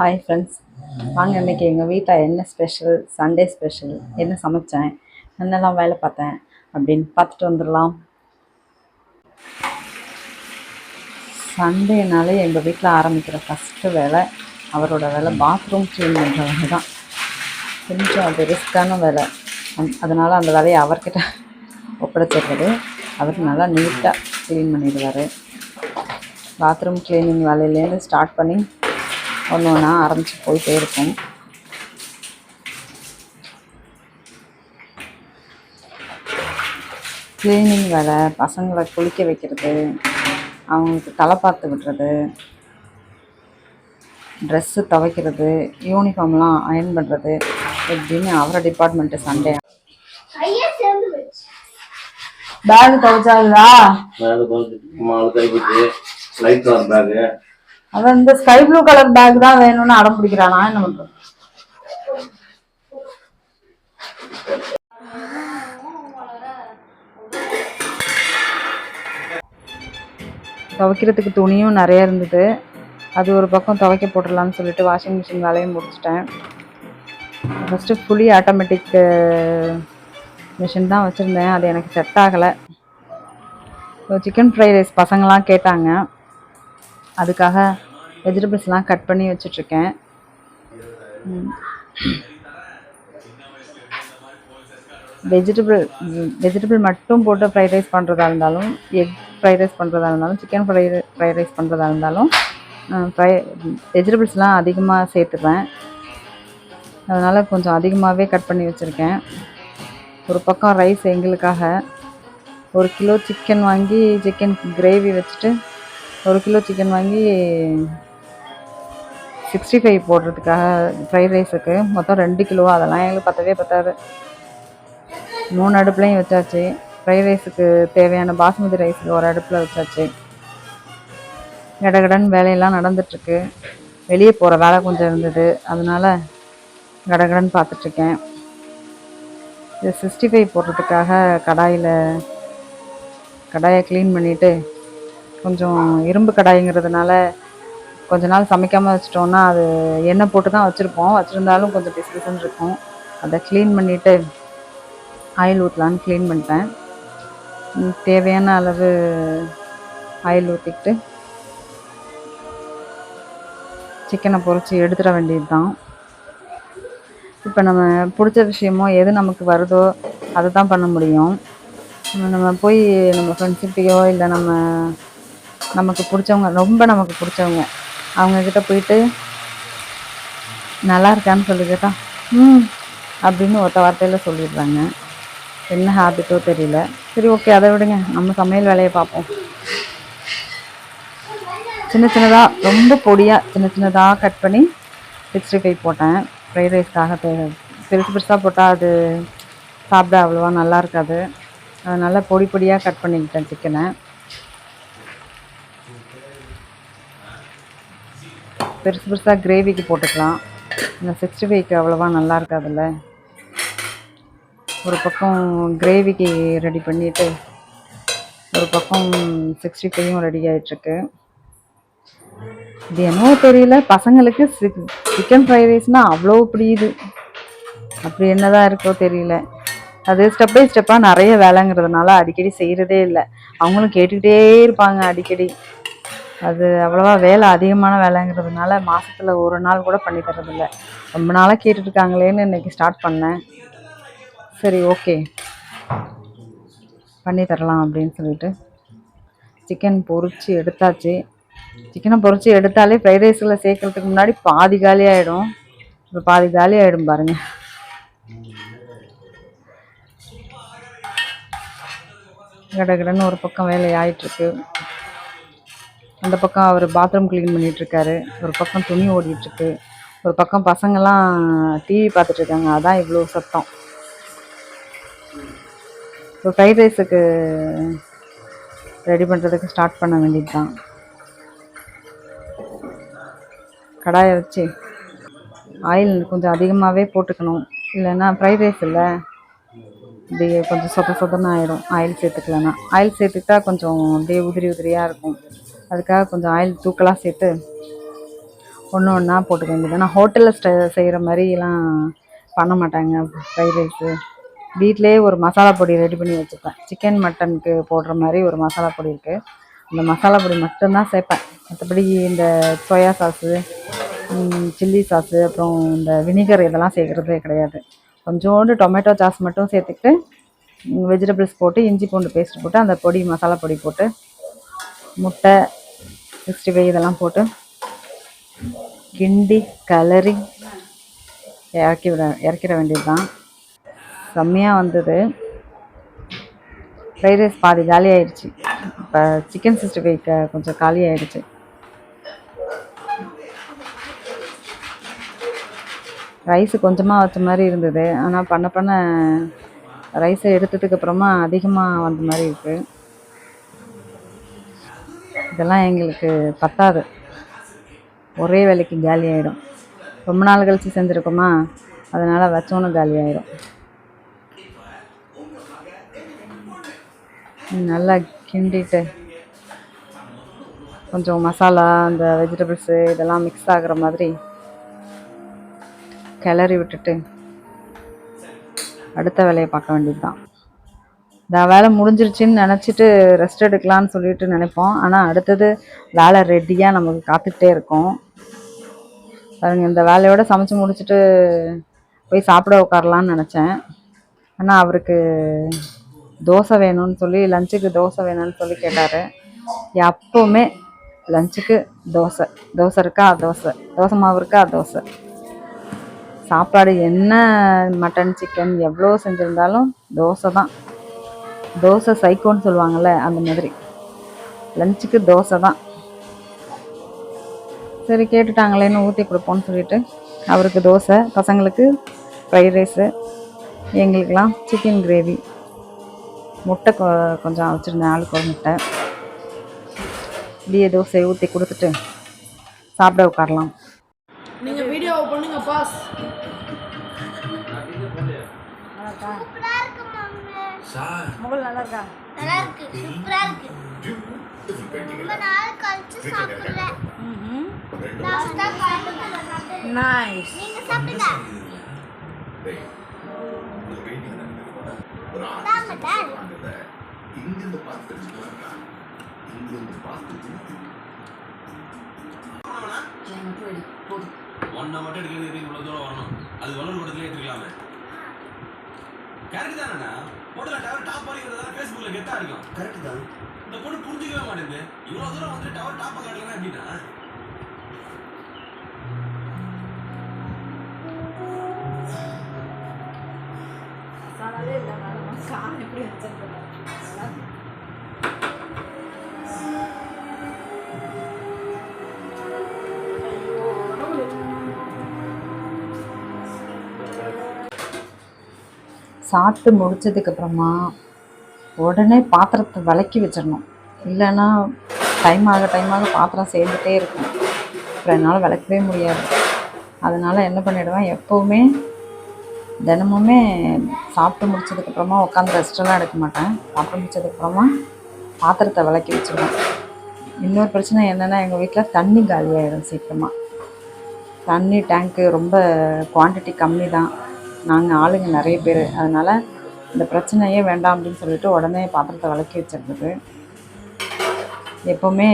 Hi friends வாங்க இன்றைக்கி எங்கள் வீட்டில் என்ன ஸ்பெஷல் சண்டே ஸ்பெஷல் என்ன சமைச்சேன்? என்னெல்லாம் வேலை பார்த்தேன்? அப்படின்னு பார்த்துட்டு வந்துடலாம். சண்டேனாலே எங்கள் வீட்டில் ஆரம்பிக்கிற ஃபஸ்ட்டு வேலை அவரோட வேலை பாத்ரூம் க்ளீன் பண்ணுற வேலை தான். கொஞ்சம் அது ரிஸ்க்கான வேலை. அதனால் அந்த வேலையை அவர்கிட்ட ஒப்படைச்சிடுறது. அவர் நல்லா நீட்டாக க்ளீன் பண்ணிடுவார். பாத்ரூம் க்ளீனிங் வேலையிலேருந்து ஸ்டார்ட் பண்ணி ஒன்று ஒன்றா ஆரம்பித்து போயிட்டே இருக்கும். க்ளீனிங் வேலை பசங்களை குளிக்க வைக்கிறது அவங்களுக்கு தலை பார்த்து விடுறது ட்ரெஸ்ஸு துவைக்கிறது யூனிஃபார்ம்லாம் அயன் பண்ணுறது எப்படின்னு அவரோட டிபார்ட்மெண்ட்டு சண்டே. பேக் துவைச்சாங்களா? மேலே வந்து லைட் பேகு அவன் இந்த ஸ்கை ப்ளூ கலர் பேக் தான் வேணும்னு அடம் பிடிக்கிறானா? என்ன பண்றது? துவைக்கிறதுக்கு துணியும் நிறைய இருந்தது. அது ஒரு பக்கம் துவைக்க போட்டுடலான்னு சொல்லிட்டு வாஷிங் மிஷின் வேலையும் முடிச்சிட்டேன். ஃபஸ்ட்டு ஃபுல்லி ஆட்டோமேட்டிக் மிஷின் தான் வச்சுருந்தேன். அது எனக்கு செட் ஆகலை. சிக்கன் ஃப்ரைட் ரைஸ் பசங்களாம் கேட்டாங்க. அதுக்காக வெஜிடபிள்ஸ்லாம் கட் பண்ணி வச்சிட்ருக்கேன். வெஜிடபிள் வெஜிடபிள் மட்டும் போட்டு ஃப்ரைட் ரைஸ் பண்ணுறதா இருந்தாலும் எக் ஃப்ரைட் ரைஸ் பண்ணுறதா இருந்தாலும் சிக்கன் ஃப்ரை ஃப்ரைட் ரைஸ் பண்ணுறதா இருந்தாலும் ஃப்ரை வெஜிடபிள்ஸ்லாம் அதிகமாக சேர்த்துப்பேன். அதனால் கொஞ்சம் அதிகமாகவே கட் பண்ணி வச்சுருக்கேன். ஒரு பக்கம் ரைஸ் எங்களுக்காக ஒரு கிலோ சிக்கன் வாங்கி சிக்கன் கிரேவி வச்சுட்டு ஒரு கிலோ சிக்கன் வாங்கி சிக்ஸ்டி ஃபைவ் போடுறதுக்காக ஃப்ரைட் ரைஸுக்கு மொத்தம் ரெண்டு கிலோ. அதெல்லாம் எங்களுக்கு பத்தவே பத்தாது. மூணு அடுப்புலையும் வச்சாச்சு. ஃப்ரைட் ரைஸுக்கு தேவையான பாஸ்மதி ரைஸுக்கு ஒரு அடுப்பில் வச்சாச்சு. கடகடன்னு வேலையெல்லாம் நடந்துட்டுருக்கு. வெளியே போகிற வேலை கொஞ்சம் இருந்தது. அதனால் கடகடன்னு பார்த்துட்ருக்கேன். இது சிக்ஸ்டி ஃபைவ் போடுறதுக்காக கடாயில் கடாயை க்ளீன் பண்ணிவிட்டு கொஞ்சம் இரும்பு கடாய்ங்கிறதுனால கொஞ்ச நாள் சமைக்காமல் வச்சிட்டோம்னா அது எண்ணெய் போட்டு தான் வச்சுருப்போம். வச்சுருந்தாலும் கொஞ்சம் பிசு பிசுன்னு இருக்கும். அதை க்ளீன் பண்ணிவிட்டு ஆயில் ஊற்றலான்னு க்ளீன் பண்ணிட்டேன். தேவையான அளவு ஆயில் ஊற்றிக்கிட்டு சிக்கனை பொரிச்சு எடுத்துட வேண்டியது தான் இப்போ நம்ம பிடிச்ச விஷயமோ எது நமக்கு வருதோ அதை தான் பண்ண முடியும். நம்ம- போய் நம்ம ஃப்ரெண்ட்ஷிப்பையோ இல்லை நம்ம நமக்கு பிடிச்சவங்க ரொம்ப நமக்கு பிடிச்சவங்க. அவங்கக்கிட்ட போயிட்டு நல்லா இருக்கான்னு சொல்லி ம் அப்படின்னு ஒத்த வார்த்தையில் சொல்லிடுறாங்க. என்ன ஹேபிட்டோ தெரியல. சரி ஓகே அதை விடுங்க. நம்ம சமையல் வேலையை பார்ப்போம். சின்ன சின்னதாக ரொம்ப பொடியாக சின்ன சின்னதாக கட் பண்ணி சிக்ஸ்டி ஃபைவ் போட்டேன். ஃப்ரைட் ரைஸ்க்காக தேவை. பெருசு பெருசாக போட்டால் அது சாப்பிட அவ்வளோவா நல்லா இருக்காது. அதனால் பொடி பொடியாக கட் பண்ணிக்கிட்டேன் சிக்கனை பெருசு பெருசாக கிரேவிக்கு போட்டுக்கலாம். இந்த சிக்ஸ்டி ஃபைவ்க்கு அவ்வளோவா நல்லா இருக்காதுல்ல. ஒரு பக்கம் கிரேவிக்கு ரெடி பண்ணிவிட்டு ஒரு பக்கம் சிக்ஸ்டி ஃபைவும் ரெடி ஆகிட்டுருக்கு இது என்னவோ தெரியல. பசங்களுக்கு சிக்கன் ஃப்ரைட் ரைஸ்னால் அவ்வளோ பிடிக்குது அப்படி என்னதான் இருக்கோ தெரியல. அது ஸ்டெப் பை ஸ்டெப்பாக நிறைய வேலைங்கிறதுனால அடிக்கடி செய்கிறதே இல்லை. அவங்களும் கேட்டுக்கிட்டே இருப்பாங்க அடிக்கடி. அது அவ்வளோவா வேலை அதிகமான வேலைங்கிறதுனால மாதத்தில் ஒரு நாள் கூட பண்ணி தர்றதில்ல. ரொம்ப நாளாக கேட்டுட்ருக்காங்களேன்னு இன்றைக்கி இன்னைக்கு ஸ்டார்ட் பண்ணேன். சரி ஓகே பண்ணி தரலாம் அப்படின்னு சொல்லிட்டு சிக்கன் பொரிச்சு எடுத்தாச்சு. சிக்கனை பொரிச்சு எடுத்தாலே ஃப்ரைட் ரைஸில் சேர்க்கறதுக்கு முன்னாடி பாதி காலி ஆகிடும் இப்போ பாதி காலி ஆகிடும் பாருங்கள் கடகடன்னு ஒரு பக்கம் வேலை ஆயிட்டுருக்கு அந்த பக்கம் அவர் பாத்ரூம் க்ளீன் பண்ணிகிட்ருக்காரு ஒரு பக்கம் துணி ஓடிட்டுருக்கு. ஒரு பக்கம் பசங்கெல்லாம் டிவி பார்த்துட்ருக்காங்க அதான் இவ்வளோ சத்தம். இப்போ ஃப்ரைட் ரைஸுக்கு ரெடி பண்ணுறதுக்கு ஸ்டார்ட் பண்ண வேண்டியது தான் கடாயை வச்சு ஆயில் கொஞ்சம் அதிகமாகவே போட்டுக்கணும். இல்லைன்னா ஃப்ரைட் ரைஸ் இல்லை. இப்படி கொஞ்சம் சொத சொதன்னு ஆயிடும் ஆயில் சேர்த்துக்கலன்னா. ஆயில் சேர்த்துக்கிட்டா கொஞ்சம் அப்படியே உதிரி உதிரியாக இருக்கும். அதுக்காக கொஞ்சம் ஆயில் தூக்கலாக சேர்த்து ஒன்று ஒன்றா போட்டுக்க வேண்டியது. நான் ஹோட்டலில் ஸ்ட செய்கிற மாதிரிலாம் பண்ண மாட்டாங்க. ஃப்ரைட் ரைஸு வீட்டிலேயே ஒரு மசாலா பொடி ரெடி பண்ணி வச்சுப்பேன். சிக்கன் மட்டனுக்கு போடுற மாதிரி ஒரு மசாலா பொடி இருக்குது அந்த மசாலா பொடி மட்டும்தான் சேர்ப்பேன். மற்றபடி இந்த சோயா சாஸு சில்லி சாஸு அப்புறம் இந்த வினிகர் இதெல்லாம் சேர்க்குறதே கிடையாது. கொஞ்சோண்டு டொமேட்டோ சாஸ் மட்டும் சேர்த்துக்கிட்டு வெஜிடபிள்ஸ் போட்டு இஞ்சி பூண்டு பேஸ்ட் போட்டு அந்த பொடி மசாலா பொடி போட்டு முட்டை சிக்ஸ்டி ஃபைவ் இதெல்லாம் போட்டு கிண்டி கலரி இறக்கி விட இறக்கிட வேண்டியது தான் செம்மையாக வந்தது. ஃப்ரைட் ரைஸ் பாதி காலி ஆயிடுச்சு. இப்போ சிக்கன் சிக்ஸ்டி ஃபைவ் கொஞ்சம் காலி ஆயிடுச்சு. ரைஸு கொஞ்சமாக வச்ச மாதிரி இருந்தது. ஆனால் பண்ண பண்ண ரைஸை எடுத்ததுக்கு அப்புறமா அதிகமாக வந்த மாதிரி இருக்குது இதெல்லாம் எங்களுக்கு பத்தாது. ஒரே வேலைக்கு காலி ஆகிடும் ரொம்ப நாள் கழித்து செஞ்சுருக்கோமா? அதனால் வச்சோன்னு காலி ஆகிடும் நல்லா கிண்டிட்டு கொஞ்சம் மசாலா அந்த வெஜிடபிள்ஸு இதெல்லாம் மிக்ஸ் ஆகுற மாதிரி கிளறி விட்டுட்டு அடுத்த வேலையை பார்க்க வேண்டியது தான் வேலை முடிஞ்சிருச்சுன்னு நினச்சிட்டு ரெஸ்ட் எடுக்கலான்னு சொல்லிட்டு நினைப்போம். ஆனால் அடுத்தது வேலை ரெடியாக நமக்கு காத்துக்கிட்டே இருக்கும். பாருங்க இந்த வேலையோட சமைச்சு முடிச்சுட்டு போய் சாப்பிட உட்காரலான்னு நினச்சேன். ஆனால் அவருக்கு தோசை வேணும்னு சொல்லி லஞ்சுக்கு தோசை வேணும்னு சொல்லி கேட்டார். எப்போவுமே லஞ்சுக்கு தோசை. தோசை இருக்கா? தோசை. தோசை மாவு இருக்கா? தோசை. சாப்பாடு என்ன மட்டன் சிக்கன் எவ்வளோ செஞ்சுருந்தாலும் தோசை தான். தோசை சைக்கோன்னு சொல்லுவாங்கள்ல அந்த மாதிரி. லஞ்சுக்கு தோசை தான். சரி கேட்டுட்டாங்களேன்னு ஊற்றி கொடுப்போம்னு சொல்லிட்டு. அவருக்கு தோசை பசங்களுக்கு ஃப்ரைட் ரைஸு எங்களுக்கெல்லாம் சிக்கன் கிரேவி முட்டை கொ கொஞ்சம் வச்சுருந்தேன் ஆளுக்கு ஒரு முட்டை. இப்படியே தோசையை ஊற்றி கொடுத்துட்டு சாப்பிட உட்காரலாம். மொபைல் நல்லா இருக்கா நல்லா இருக்கு சூப்பரா இருக்கு ரொம்ப நாள் கழிச்சு சாப்பிடுறேன் லாஸ்டா சாப்பிடுறேன் நைஸ் நீங்க சாப்பிடுங்க. தாங்க டாட் ஒன்றை மட்டும் எடுக்கிறது இவ்வளோ தூரம் வரணும். அது வளர் கூடத்துல எடுத்துக்கலாமே. கரெக்ட் தானேண்ணா ஹோட்டலில் டவர் டாப் வரைக்கிறதா ஃபேஸ்புக்கில் கெத்தாக இருக்கும் கரெக்ட் தான். இந்த பொண்ணு புரிஞ்சிக்கவே மாட்டேங்குது. இவ்வளோ தூரம் வந்து டவர் டாப்பை காட்டலன்னா எப்படின்னா மசாலாவே இல்லை காரம் எப்படி வச்சிருக்கேன் சாப்பிட்டு முடிச்சதுக்கப்புறமா உடனே பாத்திரத்தை விளக்கி வச்சிடணும். இல்லைன்னா டைம் ஆக டைம் ஆக பாத்திரம் சேர்ந்துட்டே இருக்கும். அப்புறம் என்னால் விளக்கவே முடியாது. அதனால் என்ன பண்ணிவிடுவேன் எப்போவுமே தினமுமே சாப்பிட்டு முடிச்சதுக்கப்புறமா உட்காந்து ரெஸ்ட்டெல்லாம் எடுக்க மாட்டேன். சாப்பிட்டு முடிச்சதுக்கப்புறமா பாத்திரத்தை விளக்கி வச்சிடுவேன். இன்னொரு பிரச்சனை என்னென்னா எங்கள் வீட்டில் தண்ணி காலியாகிடும் சீக்கிரமாக தண்ணி டேங்க்கு ரொம்ப குவான்டிட்டி கம்மி தான் நாங்கள் ஆளுங்க நிறைய பேர். அதனால் இந்த பிரச்சனையே வேண்டாம் அப்படின்னு சொல்லிட்டு உடனே பாத்திரத்தை விளக்கி வச்சிடுறது எப்போவுமே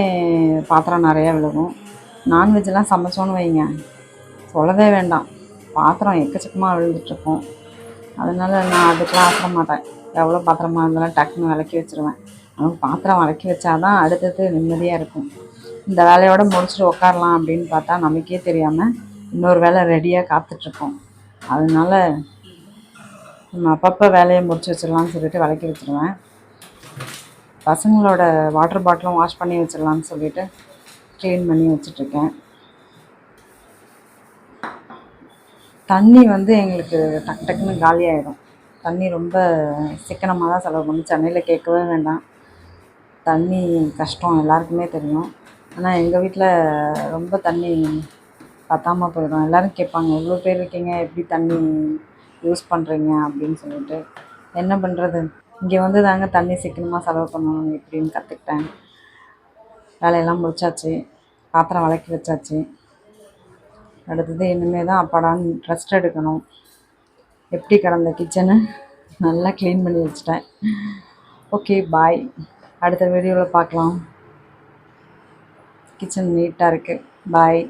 பாத்திரம் நிறையா விழுகும். நான்வெஜ்லாம் சமைச்சோன்னு வைங்க. சொல்லவே வேண்டாம். பாத்திரம் எக்கச்சக்கமாக விழுந்துட்டுருக்கும் அதனால் நான் அதுக்கெலாம் ஆசை மாட்டேன். எவ்வளோ பாத்திரமா இருந்தாலும் டக்குன்னு விளக்கி வச்சிருவேன். ஆனால் பாத்திரம் விளக்கி வச்சாதான் அடுத்தது நிம்மதியாக இருக்கும். இந்த வேலையோட முடிச்சுட்டு உட்காரலாம் அப்படின்னு பார்த்தா நமக்கே தெரியாமல் இன்னொரு வேலை ரெடியாக காத்துட்ருக்கோம் அதனால நம்ம அப்பப்போ வேலையை முடிச்சு வச்சிடலான்னு சொல்லிட்டு விளக்கி வச்சிருவேன். பசங்களோட வாட்டர் பாட்டிலும் வாஷ் பண்ணி வச்சிடலான்னு சொல்லிட்டு க்ளீன் பண்ணி வச்சிட்ருக்கேன் தண்ணி வந்து எங்களுக்கு டக் டக்குன்னு காலியாகிடும் தண்ணி ரொம்ப சிக்கனமாக தான் செலவு பண்ணி சென்னையில் கேட்கவே வேண்டாம். தண்ணி கஷ்டம் எல்லாருக்குமே தெரியும். ஆனால் எங்கள் வீட்டில் ரொம்ப தண்ணி பத்தாமல் போயிடும். எல்லோரும் கேட்பாங்க இவ்வளோ பேர் இருக்கீங்க எப்படி தண்ணி யூஸ் பண்ணுறீங்க அப்படின்னு சொல்லிட்டு. என்ன பண்ணுறது இங்கே வந்து தாங்க தண்ணி சிக்கனமாக செலவு பண்ணணும் எப்படின்னு கற்றுக்கிட்டேன் வேலையெல்லாம் முடிச்சாச்சு. பாத்திரம் விளக்கி வச்சாச்சு. அடுத்தது இனிமேல் தான் அப்பாடான்னு ரெஸ்ட் எடுக்கணும். எப்படி கிடந்த கிச்சனு நல்லா க்ளீன் பண்ணி வச்சிட்டேன். ஓகே பாய் அடுத்த வீடியோவில் பார்க்கலாம். கிச்சன் நீட்டாக இருக்குது பாய்